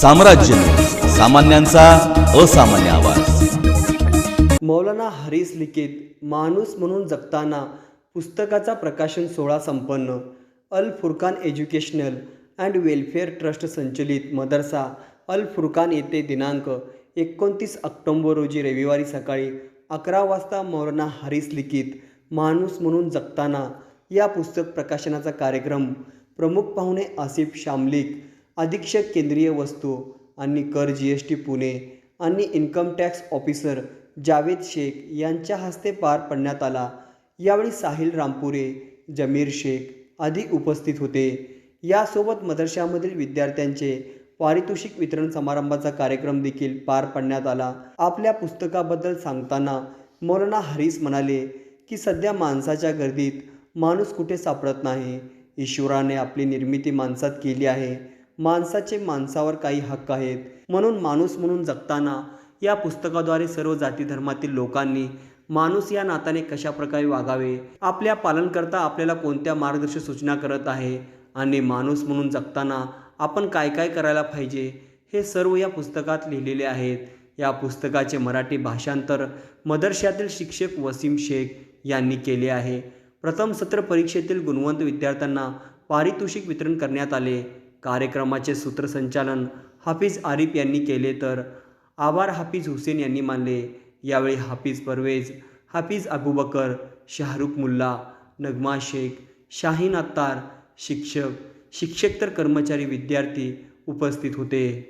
साम्राज्य. सामान्यांचा असामान्य आवाज. मौलाना हरीस लिखित माणूस म्हणून जगताना पुस्तकाचा प्रकाशन सोहळा संपन्न. Al Furqan educational and welfare trust संचलित मदरसा अल फुरकान येथे दिनांक एकोणतीस ऑक्टोंबर रोजी रविवारी सकाळी अकरा वाजता मौलाना हरीस लिखित माणूस म्हणून जगताना या पुस्तक प्रकाशनाचा कार्यक्रम प्रमुख पाहुणे आसिफ शामलिक अधीक्षक केंद्रीय वस्तू आणि कर जी एस टी पुणे आणि income tax officer Javed Shaikh यांच्या हस्ते पार पडण्यात आला. यावेळी साहिल रामपुरे जमीर शेख आदी उपस्थित होते. यासोबत मदरशामधील विद्यार्थ्यांचे पारितोषिक वितरण समारंभाचा कार्यक्रम देखील पार पडण्यात आला. आपल्या पुस्तकाबद्दल सांगताना मौलाना हरीस म्हणाले की सध्या माणसाच्या गर्दीत माणूस कुठे सापडत नाही? ईश्वराने आपली निर्मिती माणसात केली आहे. माणसाचे माणसावर काही हक्क आहेत. म्हणून माणूस म्हणून जगताना या पुस्तकाद्वारे सर्व जाती धर्मातील लोकांनी माणूस या नात्याने कशा प्रकारे वागावे? आपल्या पालनकर्ता आपल्याला कोणत्या मार्गदर्शक सूचना करत आहे? आणि माणूस म्हणून जगताना आपण काय काय करायला पाहिजे? हे सर्व या पुस्तकात लिहिलेले आहेत. या पुस्तकाचे मराठी भाषांतर मदरशातील शिक्षक वसीम शेख यांनी केले आहे. प्रथम सत्र परीक्षेतील गुणवंत विद्यार्थ्यांना पारितोषिक वितरण करण्यात आले. कार्यक्रमाचे सूत्रसंचालन हाफिज आरिफ यांनी केले तर आबार हाफिज हुसेन यांनी मानले. यावेळी हाफिज परवेज हाफिज अबूबकर शाहरुख मुल्ला नगमा शेख शाहीन अत्तार शिक्षक शिक्षक तर कर्मचारी विद्यार्थी उपस्थित होते.